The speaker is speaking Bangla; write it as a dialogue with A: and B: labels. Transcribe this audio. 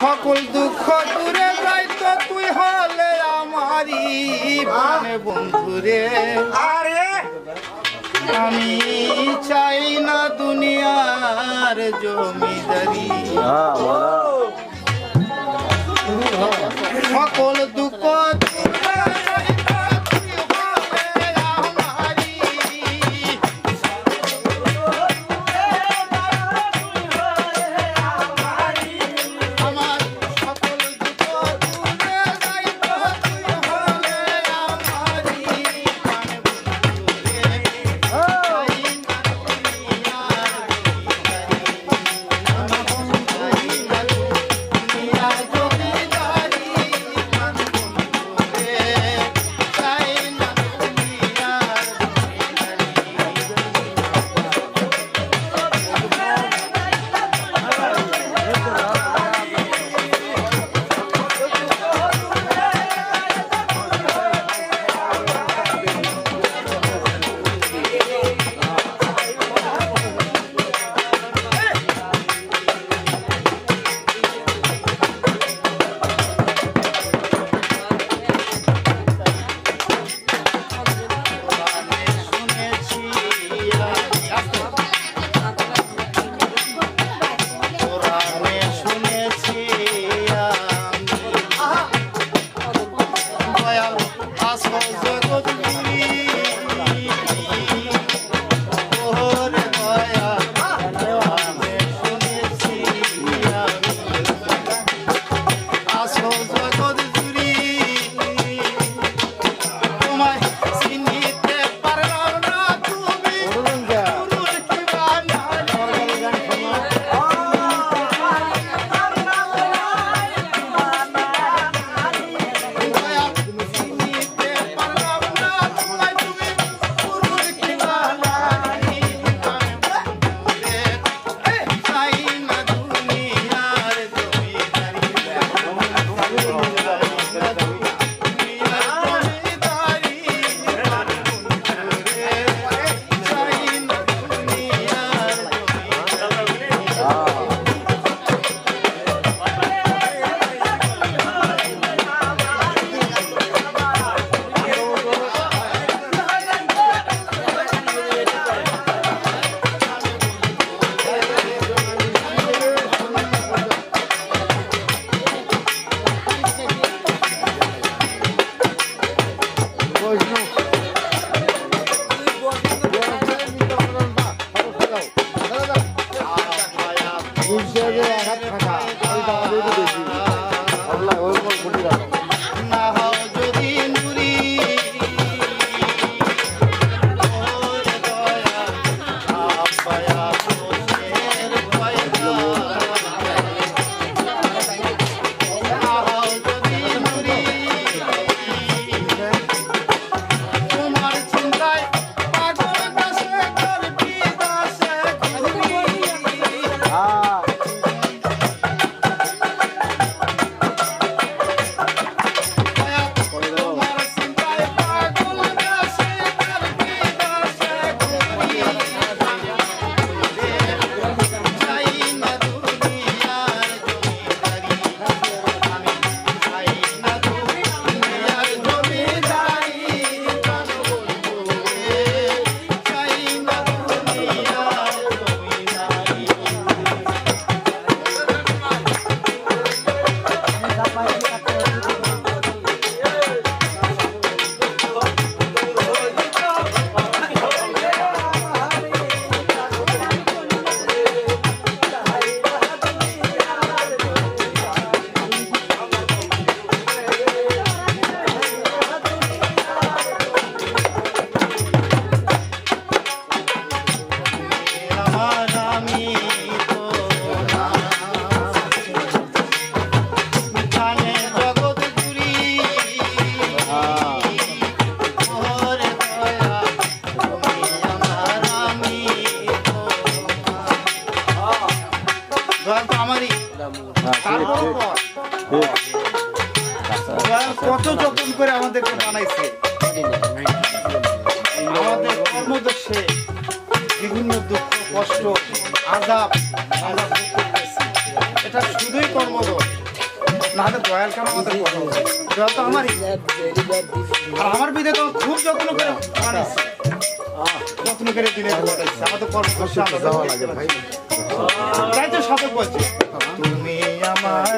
A: সকল দুঃখ দূরে যাইত তুই হলে আমারি বন্ধুরে।
B: আরে!
A: আমি চাই না দুনিয়ার জমিদারি। হ্যাঁ, আমাদেরকে বানাইছে। আমাদের কর্মদর্শে বিভিন্ন দুঃখ কষ্ট আজাব এটা শুধুই আমার তো খুব যত্ন যত্ন করে আমরা তাই তো তুমি আমার